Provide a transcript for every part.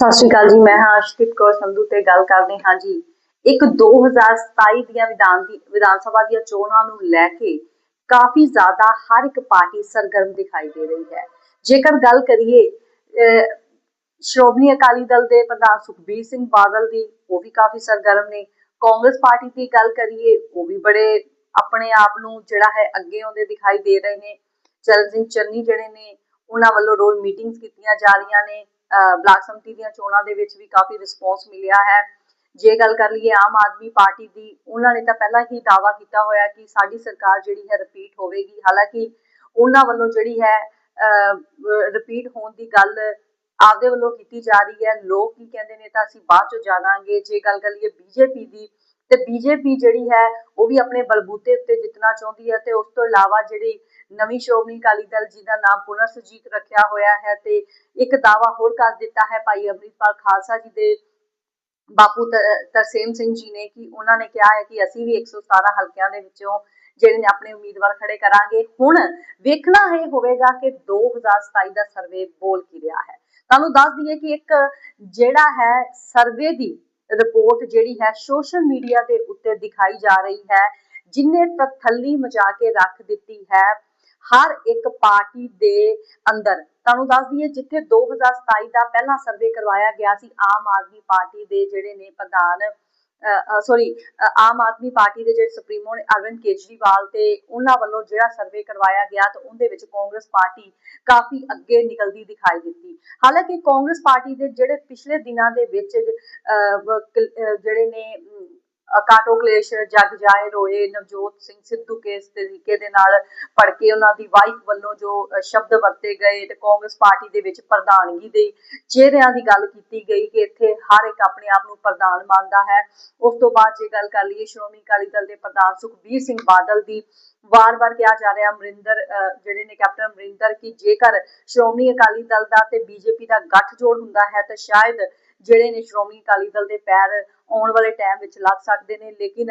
ਸਤਿ ਸ਼੍ਰੀ ਅਕਾਲ ਜੀ, ਮੈਂ ਹਾਂ ਅਰਸ਼ਦੀਪ ਕੌਰ ਸੰਧੂ ਤੇ ਗੱਲ ਕਰਦੇ ਹਾਂ ਜੀ। ਇੱਕ 2027 ਦੀਆਂ ਵਿਧਾਨ ਦੀ ਵਿਧਾਨ ਸਭਾ ਦੀਆਂ ਚੋਣਾਂ ਨੂੰ ਲੈ ਕੇ ਕਾਫੀ ਜ਼ਿਆਦਾ ਹਰ ਇੱਕ ਪਾਰਟੀ ਸਰਗਰਮ ਦਿਖਾਈ ਦੇ ਰਹੀ ਹੈ। ਜੇਕਰ ਗੱਲ ਕਰੀਏ ਸ਼੍ਰੋਮਣੀ ਅਕਾਲੀ ਦਲ ਦੇ ਪ੍ਰਧਾਨ ਸੁਖਬੀਰ ਸਿੰਘ ਬਾਦਲ ਦੀ, ਉਹ ਵੀ ਕਾਫੀ ਸਰਗਰਮ ਨੇ। ਕਾਂਗਰਸ ਪਾਰਟੀ ਦੀ ਗੱਲ ਕਰੀਏ, ਉਹ ਵੀ ਬੜੇ ਆਪਣੇ ਆਪ ਨੂੰ ਜਿਹੜਾ ਹੈ ਅੱਗੇ ਆਉਂਦੇ ਦਿਖਾਈ ਦੇ ਰਹੇ ਨੇ। ਚਰਨ ਸਿੰਘ ਚੰਨੀ ਜਿਹੜੇ ਨੇ, ਉਹਨਾਂ ਵੱਲੋਂ ਰੋਜ਼ ਮੀਟਿੰਗਸ ਕੀਤੀਆਂ ਜਾ ਰਹੀਆਂ ਨੇ। ਬਲਾਕ ਸੰਮਤੀ ਦੀਆਂ ਚੋਣਾਂ ਦੇ ਵਿੱਚ ਵੀ ਕਾਫੀ ਰਿਸਪੌਂਸ ਮਿਲਿਆ ਹੈ। ਜੇ ਗੱਲ ਕਰ ਲਈਏ ਆਮ ਆਦਮੀ ਪਾਰਟੀ ਦੀ, ਉਹਨਾਂ ਨੇ ਤਾਂ ਪਹਿਲਾਂ ਹੀ ਦਾਅਵਾ ਕੀਤਾ ਹੋਇਆ ਕਿ ਸਾਡੀ ਸਰਕਾਰ ਜਿਹੜੀ ਹੈ ਰਿਪੀਟ ਹੋਵੇਗੀ। ਹਾਲਾਂਕਿ ਉਹਨਾਂ ਵੱਲੋਂ ਜਿਹੜੀ ਹੈ ਰਿਪੀਟ ਹੋਣ ਦੀ ਗੱਲ ਆਪਦੇ ਵੱਲੋਂ ਕੀਤੀ ਜਾ ਰਹੀ ਹੈ। ਲੋਕ ਕੀ ਕਹਿੰਦੇ ਨੇ ਤਾਂ ਅਸੀਂ ਬਾਅਦ ਚੋਂ ਜਾਣਾਂਗੇ। ਜੇ ਗੱਲ ਕਰ ਲਈਏ ਬੀਜੇਪੀ ਦੀ ਤੇ ਬੀਜੇਪੀ ਜਿਹੜੀ ਹੈ, ਉਹ ਵੀ ਆਪਣੇ ਬਲਬੂਤੇ ਉੱਤੇ ਜਿੱਤਣਾ ਚਾਹੁੰਦੀ ਹੈ ਤੇ ਉਸ ਤੋਂ ਇਲਾਵਾ ਜਿਹੜੀ ਨਵੀਂ ਸ਼੍ਰੋਮਣੀ ਅਕਾਲੀ ਦਲ ਜੀ ਦਾ ਨਾਮ ਪੁਨਰ ਸੁਰਜੀਤ ਰੱਖਿਆ ਹੋਇਆ ਹੈ ਤੇ ਇੱਕ ਦਾਵਾ ਹੋਰ ਕਰ ਦਿੱਤਾ ਹੈ ਭਾਈ ਅੰਮ੍ਰਿਤਪਾਲ ਖਾਲਸਾ ਜੀ ਦੇ ਬਾਪੂ ਤਰਸੇਮ ਸਿੰਘ ਜੀ ਨੇ ਕਿ ਉਹਨਾਂ ਨੇ ਕਿਹਾ ਹੈ ਕਿ ਅਸੀਂ ਵੀ 117 ਹਲਕਿਆਂ ਦੇ ਵਿੱਚੋਂ ਜਿਹੜੇ ਨੇ ਆਪਣੇ ਉਮੀਦਵਾਰ ਖੜੇ ਕਰਾਂਗੇ। ਹੁਣ ਵੇਖਣਾ ਇਹ ਹੋਵੇਗਾ ਕਿ 2027 ਦਾ ਸਰਵੇ ਬੋਲ ਕੀ ਰਿਹਾ ਹੈ। ਤੁਹਾਨੂੰ ਦੱਸ ਦਈਏ ਕਿ ਇੱਕ ਜਿਹੜਾ ਹੈ ਸਰਵੇ ਦੀ ਰਿਪੋਰਟ ਜਿਹੜੀ ਹੈ ਸੋਸ਼ਲ ਮੀਡੀਆ ਦੇ ਉੱਤੇ ਦਿਖਾਈ ਜਾ ਰਹੀ ਹੈ, ਜਿਨੇ ਤਥੱਲੀ ਮਚਾ ਕੇ ਰੱਖ ਦਿੱਤੀ ਹੈ ਹਰ ਇੱਕ ਪਾਰਟੀ ਦੇ ਅੰਦਰ। ਤੁਹਾਨੂੰ ਦੱਸ ਦਈਏ, ਜਿੱਥੇ 2027 ਦਾ ਪਹਿਲਾ ਸਰਵੇ ਕਰਵਾਇਆ ਗਿਆ ਸੀ, ਆਮ ਆਦਮੀ ਪਾਰਟੀ ਦੇ ਜਿਹੜੇ ਨੇ ਪ੍ਰਧਾਨ ਸੌਰੀ ਆਮ ਆਦਮੀ ਪਾਰਟੀ ਦੇ ਜਿਹੜੇ ਸੁਪਰੀਮੋ ਨੇ, ਅਰਵਿੰਦ ਕੇਜਰੀਵਾਲ ਤੇ ਉਹਨਾਂ ਵੱਲੋਂ ਜਿਹੜਾ ਸਰਵੇ ਕਰਵਾਇਆ ਗਿਆ ਤਾਂ ਉਹਦੇ ਵਿੱਚ ਕਾਂਗਰਸ ਪਾਰਟੀ ਕਾਫੀ ਅੱਗੇ ਨਿਕਲਦੀ ਦਿਖਾਈ ਦਿੱਤੀ। ਹਾਲਾਂਕਿ ਕਾਂਗਰਸ ਪਾਰਟੀ ਦੇ ਜਿਹੜੇ ਪਿਛਲੇ ਦਿਨਾਂ ਦੇ ਵਿੱਚ ਜਿਹੜੇ ਨੇ ਕਾਟੋ ਕਲੇਸ਼, ਜਗ ਜਾਏ ਰੋਏ, ਨਵਜੋਤ ਸਿੰਘ ਸਿੱਧੂ ਕਿਸ ਤਰੀਕੇ ਦੇ ਨਾਲ ਪੜ ਕੇ ਉਹਨਾਂ ਦੀ ਵਾਈਫ ਵੱਲੋਂ ਜੋ ਸ਼ਬਦ ਵਰਤੇ ਗਏ ਤੇ ਕਾਂਗਰਸ ਪਾਰਟੀ ਦੇ ਵਿੱਚ ਪ੍ਰਧਾਨਗੀ ਦੇ ਚਿਹਰਿਆਂ ਦੀ ਗੱਲ ਕੀਤੀ ਗਈ ਕਿ ਇੱਥੇ ਹਰ ਇੱਕ ਆਪਣੇ ਆਪ ਨੂੰ ਪ੍ਰਧਾਨ ਮੰਨਦਾ ਹੈ। ਉਸ ਤੋਂ ਬਾਅਦ ਜੇ ਗੱਲ ਕਰ ਲਈਏ ਸ਼੍ਰੋਮਣੀ ਅਕਾਲੀ ਦਲ ਦੇ ਪ੍ਰਧਾਨ ਸੁਖਬੀਰ ਸਿੰਘ ਬਾਦਲ ਦੀ, ਵਾਰ-ਵਾਰ ਕਿਹਾ ਜਾ ਰਿਹਾ ਅਮਰਿੰਦਰ ਜਿਹੜੇ ਨੇ ਕੈਪਟਨ ਅਮਰਿੰਦਰ ਕਿ ਜੇਕਰ ਸ਼੍ਰੋਮਣੀ ਅਕਾਲੀ ਦਲ ਦਾ ਤੇ ਬੀਜੇਪੀ ਦਾ ਗੱਠਜੋੜ ਹੁੰਦਾ ਹੈ ਤਾਂ ਸ਼ਾਇਦ ਜਿਹੜੇ ਨੇ ਸ਼੍ਰੋਮਣੀ ਅਕਾਲੀ ਦਲ ਦੇ ਪੈਰ ਆਉਣ ਵਾਲੇ ਟਾਈਮ ਵਿੱਚ ਲੱਗ ਸਕਦੇ ਨੇ ਲੇਕਿਨ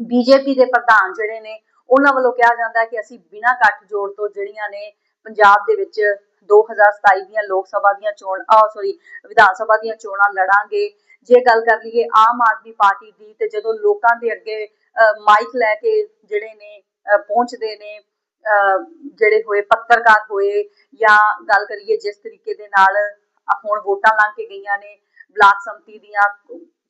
ਬੀਜੇਪੀ ਦੇ ਪ੍ਰਧਾਨ ਜਿਹੜੇ ਨੇ ਉਹਨਾਂ ਵੱਲੋਂ ਕਿਹਾ ਜਾਂਦਾ ਹੈ ਕਿ ਅਸੀਂ ਬਿਨਾਂ ਗੱਠਜੋੜ ਤੋਂ ਜਿਹੜੀਆਂ ਨੇ ਪੰਜਾਬ ਦੇ ਵਿੱਚ 2027 ਦੀਆਂ ਲੋਕ ਸਭਾ ਦੀਆਂ ਚੋਣ ਆ ਸੌਰੀ ਵਿਧਾਨ ਸਭਾ ਦੀਆਂ ਚੋਣਾਂ ਲੜਾਂਗੇ। ਜੇ ਗੱਲ ਕਰ ਲਈਏ ਆਮ ਆਦਮੀ ਪਾਰਟੀ ਦੀ ਤੇ ਜਦੋਂ ਲੋਕਾਂ ਦੇ ਅੱਗੇ ਅਹ, ਮਾਈਕ ਲੈ ਕੇ ਜਿਹੜੇ ਨੇ ਪਹੁੰਚਦੇ ਨੇ ਜਿਹੜੇ ਹੋਏ ਪੱਤਰਕਾਰ ਹੋਏ ਜਾਂ ਗੱਲ ਕਰੀਏ ਜਿਸ ਤਰੀਕੇ ਦੇ ਨਾਲ ਹੁਣ ਵੋਟਾਂ ਲੰਘ ਕੇ ਗਈਆਂ ਨੇ ਬਲਾਕ ਸੰਮਤੀ ਦੀਆਂ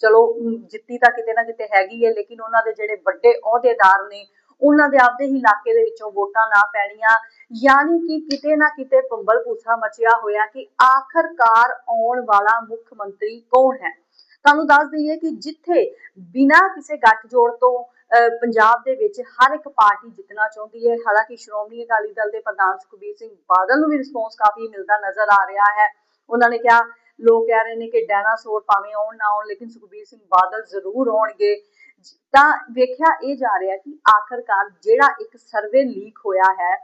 ਚਲੋ ਜਿੱਤੀ ਤਾਂ ਕਿਤੇ ਨਾ ਕਿਤੇ ਹੈਗੀ ਹੈ ਲੇਕਿਨ ਉਹਨਾਂ ਦੇ ਜਿਹੜੇ ਵੱਡੇ ਅਹੁਦੇਦਾਰ ਨੇ ਉਹਨਾਂ ਦੇ ਆਪਦੇ ਹੀ ਇਲਾਕੇ ਦੇ ਵਿੱਚੋਂ ਵੋਟਾਂ ਨਾ ਪੈਣੀਆਂ। ਯਾਨੀ ਕਿ ਕਿਤੇ ਨਾ ਕਿਤੇ ਪੰਬਲ ਪੂਸਾ ਮਚਿਆ ਹੋਇਆ ਕਿ ਆਖਰਕਾਰ ਆਉਣ ਵਾਲਾ ਮੁੱਖ ਮੰਤਰੀ ਕੌਣ ਹੈ? ਤੁਹਾਨੂੰ ਦੱਸ ਦਈਏ ਕਿ ਜਿੱਥੇ ਬਿਨਾਂ ਕਿਸੇ ਗੱਠਜੋੜ ਤੋਂ ਅਹ, ਪੰਜਾਬ ਦੇ ਵਿੱਚ ਹਰ ਇੱਕ ਪਾਰਟੀ ਜਿੱਤਣਾ ਚਾਹੁੰਦੀ ਹੈ ਹਾਲਾਂਕਿ ਸ਼੍ਰੋਮਣੀ ਅਕਾਲੀ ਦਲ ਦੇ ਪ੍ਰਧਾਨ ਸੁਖਬੀਰ ਸਿੰਘ ਬਾਦਲ ਨੂੰ ਵੀ ਰਿਸਪੌਂਸ ਕਾਫੀ ਮਿਲਦਾ ਨਜ਼ਰ ਆ ਰਿਹਾ ਹੈ। ਉਹਨਾਂ ਨੇ ਕਿਹਾ ਲੋਕ ਕਹਿ ਰਹੇ ਨੇ ਕਿ ਡਾਇਨਾਸੌਰ ਭਾਵੇਂ ਆਉਣ ਨਾ ਆਉਣ, ਲੇਕਿਨ ਸੁਖਬੀਰ ਸਿੰਘ ਬਾਦਲ ਜ਼ਰੂਰ ਆਉਣਗੇ। ਤਾਂ ਵੇਖਿਆ ਇਹ ਜਾ ਰਿਹਾ ਕਿ ਆਖਰਕਾਰ ਜਿਹੜਾ ਇੱਕ ਸਰਵੇ ਲੀਕ ਹੋਇਆ ਹੈ,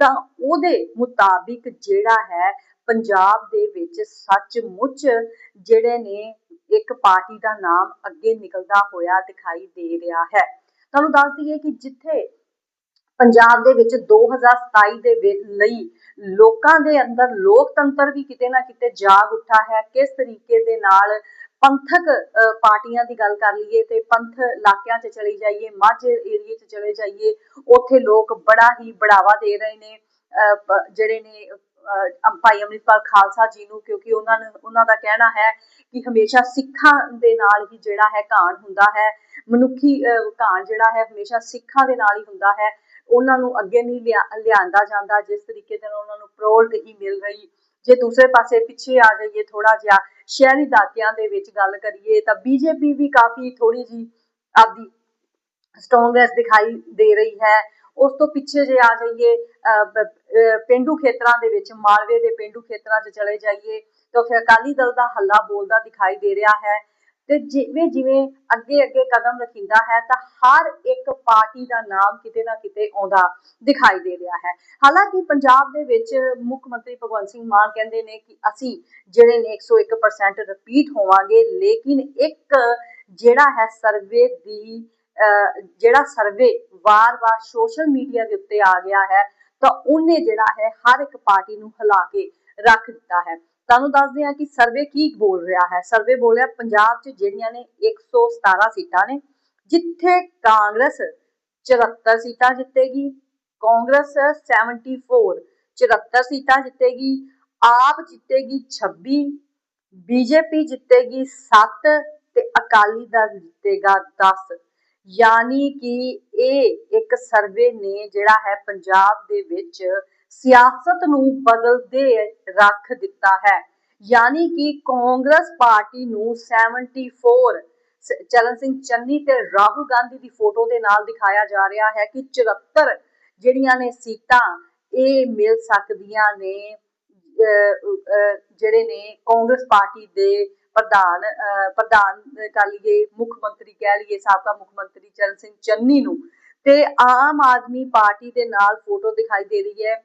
ਤਾਂ ਉਹਦੇ ਮੁਤਾਬਿਕ ਜਿਹੜਾ ਹੈ, ਪੰਜਾਬ ਦੇ ਵਿੱਚ ਸੱਚਮੁੱਚ ਜਿਹੜੇ ਨੇ ਇੱਕ ਪਾਰਟੀ ਦਾ ਨਾਮ ਅੱਗੇ ਨਿਕਲਦਾ ਹੋਇਆ ਦਿਖਾਈ ਦੇ ਰਿਹਾ ਹੈ। ਤੁਹਾਨੂੰ ਦੱਸ ਦਈਏ ਕਿ ਜਿੱਥੇ ਪੰਜਾਬ ਦੇ ਵਿੱਚ 2027 ਦੇ ਲਈ ਲੋਕਾਂ ਦੇ ਅੰਦਰ ਲੋਕਤੰਤਰ ਵੀ ਕਿਤੇ ਨਾ ਕਿਤੇ ਜਾਗ ਉੱਠਾ ਹੈ। ਕਿਸ ਤਰੀਕੇ ਦੇ ਨਾਲ ਪੰਥਕ ਪਾਰਟੀਆਂ ਦੀ ਗੱਲ ਕਰ ਲਈਏ ਤੇ ਪੰਥ ਇਲਾਕਿਆਂ 'ਚ ਚਲੀ ਜਾਈਏ ਮਾਝੇ ਏਰੀਏ 'ਚ ਚਲੇ ਜਾਈਏ ਉੱਥੇ ਲੋਕ ਬੜਾ ਹੀ ਬੜਾਵਾ ਦੇ ਰਹੇ ਨੇ। ਅਹ, ਜਿਹੜੇ ਨੇ ਭਾਈ ਅੰਮ੍ਰਿਤਪਾਲ ਖਾਲਸਾ ਜੀ ਨੂੰ ਕਿਉਂਕਿ ਉਹਨਾਂ ਨੂੰ ਉਹਨਾਂ ਦਾ ਕਹਿਣਾ ਹੈ ਕਿ ਹਮੇਸ਼ਾ ਸਿੱਖਾਂ ਦੇ ਨਾਲ ਹੀ ਜਿਹੜਾ ਹੈ ਘਾਣ ਹੁੰਦਾ ਹੈ। ਮਨੁੱਖੀ ਅਹ, ਘਾਣ ਜਿਹੜਾ ਹੈ ਹਮੇਸ਼ਾ ਸਿੱਖਾਂ ਦੇ ਨਾਲ ਹੀ ਹੁੰਦਾ ਹੈ। ਉਹਨਾਂ ਨੂੰ ਅੱਗੇ ਨਹੀਂ ਲਿਆ- ਲਿਆਂਦਾ ਜਾਂਦਾ ਜਿਸ ਤਰੀਕੇ ਦੇ ਨਾਲ ਉਹਨਾਂ ਨੂੰ ਪ੍ਰੋਲ ਨਹੀਂ ਮਿਲ ਰਹੀ। ਜੇ ਦੂਸਰੇ ਪਾਸੇ ਪਿੱਛੇ ਆ ਜਾਈਏ ਥੋੜਾ ਜਿਹਾ ਸ਼ਹਿਰੀ ਇਲਾਕਿਆਂ ਦੇ ਵਿੱਚ ਗੱਲ ਕਰੀਏ ਤਾਂ ਬੀਜੇਪੀ ਵੀ ਕਾਫੀ ਥੋੜੀ ਜੀ ਆਪਦੀ ਸਟਰੋਂਗਨੈਸ ਦਿਖਾਈ ਦੇ ਰਹੀ ਹੈ। ਉਸ ਤੋਂ ਪਿੱਛੇ ਜੇ ਆ ਜਾਈਏ ਅਹ, ਪੇਂਡੂ ਖੇਤਰਾਂ ਦੇ ਵਿੱਚ ਮਾਲਵੇ ਦੇ ਪੇਂਡੂ ਖੇਤਰਾਂ 'ਚ ਚਲੇ ਜਾਈਏ ਤਾਂ ਉੱਥੇ ਅਕਾਲੀ ਦਲ ਦਾ ਹੱਲਾ ਬੋਲਦਾ ਦਿਖਾਈ ਦੇ ਰਿਹਾ ਹੈ। ਤੇ ਜਿਵੇਂ ਜਿਵੇਂ ਅੱਗੇ ਅੱਗੇ ਕਦਮ ਰੱਖਿੰਦਾ ਹੈ ਤਾਂ ਹਰ ਇੱਕ ਪਾਰਟੀ ਦਾ ਨਾਮ ਕਿਤੇ ਨਾ ਕਿਤੇ ਆਉਂਦਾ ਦਿਖਾਈ ਦੇ ਰਿਹਾ ਹੈ। ਹਾਲਾਂਕਿ ਪੰਜਾਬ ਦੇ ਵਿੱਚ ਮੁੱਖ ਮੰਤਰੀ ਭਗਵੰਤ ਸਿੰਘ ਮਾਨ ਕਹਿੰਦੇ ਨੇ ਕਿ ਅਸੀਂ ਜਿਹੜੇ ਨੇ 101% ਰਿਪੀਟ ਹੋਵਾਂਗੇ, ਲੇਕਿਨ ਇੱਕ ਜਿਹੜਾ ਹੈ ਸਰਵੇ ਦੀ ਜਿਹੜਾ ਸਰਵੇ ਵਾਰ-ਵਾਰ ਸੋਸ਼ਲ ਮੀਡੀਆ ਦੇ ਉੱਤੇ ਆ ਗਿਆ ਹੈ ਤਾਂ ਉਹਨੇ ਜਿਹੜਾ ਹੈ ਹਰ ਇੱਕ ਪਾਰਟੀ ਨੂੰ ਹਿਲਾ ਕੇ ਰੱਖ ਦਿੱਤਾ ਹੈ। ਤੁਹਾਨੂੰ ਦੱਸਦੇ ਹਾਂ ਕਿ ਸਰਵੇ ਕੀ ਬੋਲ ਰਿਹਾ ਹੈ। ਸਰਵੇ ਬੋਲ ਪੰਜਾਬ 'ਚ ਜਿਹੜੀਆਂ ਨੇ 117 ਸੀਟਾਂ ਨੇ, ਜਿੱਥੇ ਕਾਂਗਰਸ 74 ਸੀਟਾਂ ਜਿੱਤੇਗੀ, ਕਾਂਗਰਸ 74 74 ਸੀਟਾਂ ਜਿੱਤੇਗੀ, ਆਪ ਜਿੱਤੇਗੀ 26 ਬੀਜੇਪੀ ਜਿੱਤੇਗੀ 7 ਤੇ ਅਕਾਲੀ ਦਲ ਜਿੱਤੇਗਾ 10 ਯਾਨੀ ਕਿ ਇਹ ਇੱਕ ਸਰਵੇ ਨੇ ਜਿਹੜਾ ਹੈ ਪੰਜਾਬ ਦੇ ਵਿੱਚ ਸਿਆਸਤ ਨੂੰ ਬਦਲਦੇ ਰੱਖ ਦਿੱਤਾ ਹੈ। ਯਾਨੀ ਕਿ ਕਾਂਗਰਸ ਪਾਰਟੀ ਨੂੰ 74 ਚਰਨ ਸਿੰਘ ਚੰਨੀ ਤੇ ਰਾਹੁਲ ਗਾਂਧੀ ਦੀ ਫੋਟੋ ਦੇ ਨਾਲ ਦਿਖਾਇਆ ਜਾ ਰਿਹਾ ਹੈ ਕਿ 74 ਜਿਹੜੀਆਂ ਨੇ ਸੀਟਾਂ ਇਹ ਮਿਲ ਸਕਦੀਆਂ ਨੇ ਜਿਹੜੇ ਨੇ ਕਾਂਗਰਸ ਪਾਰਟੀ ਦੇ ਪ੍ਰਧਾਨ ਪ੍ਰਧਾਨ ਕਰ ਲਈਏ, ਮੁੱਖ ਮੰਤਰੀ ਕਹਿ ਲਈਏ, ਸਾਬਕਾ ਮੁੱਖ ਮੰਤਰੀ ਚਰਨ ਸਿੰਘ ਚੰਨੀ ਨੂੰ। ਤੇ ਆਮ ਆਦਮੀ ਪਾਰਟੀ ਦੇ ਨਾਲ ਫੋਟੋ ਦਿਖਾਈ ਦੇ ਰਹੀ ਹੈ।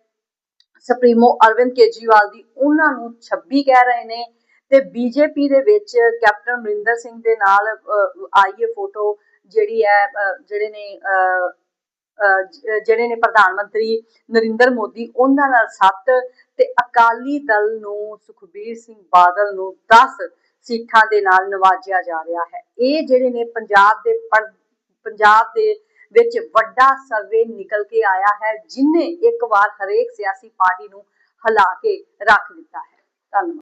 ਸੁਪਰੀਮੋ ਅਰਵਿੰਦ ਕੇਜਰੀਵਾਲ ਦੀ ਉਹਨਾਂ ਨੂੰ 26 ਕਹਿ ਰਹੇ ਨੇ ਤੇ ਬੀਜੇਪੀ ਦੇ ਵਿੱਚ ਕੈਪਟਨ ਅਮਰਿੰਦਰ ਸਿੰਘ ਦੇ ਨਾਲ ਆਈ ਹੈ ਫੋਟੋ ਜਿਹੜੀ ਹੈ ਜਿਹੜੇ ਨੇ ਜਿਹੜੇ ਨੇ ਪ੍ਰਧਾਨ ਮੰਤਰੀ ਨਰਿੰਦਰ ਮੋਦੀ, ਉਹਨਾਂ ਨਾਲ 7 ਤੇ ਅਕਾਲੀ ਦਲ ਨੂੰ ਸੁਖਬੀਰ ਸਿੰਘ ਬਾਦਲ ਨੂੰ 10 ਸੀਟਾਂ ਦੇ ਨਾਲ ਨਵਾਜਿਆ ਜਾ ਰਿਹਾ ਹੈ। ਇਹ ਜਿਹੜੇ ਨੇ ਪੰਜਾਬ ਦੇ ਪੰਜਾਬ ਦੇ ਵਿੱਚ ਵੱਡਾ ਸਰਵੇ ਨਿਕਲ ਕੇ ਆਇਆ ਹੈ, ਜਿਨੇ ਇੱਕ ਵਾਰ ਹਰੇਕ ਸਿਆਸੀ ਪਾਰਟੀ ਨੂੰ ਹਿਲਾ ਕੇ ਰੱਖ ਦਿੱਤਾ ਹੈ। ਧੰਨਵਾਦ।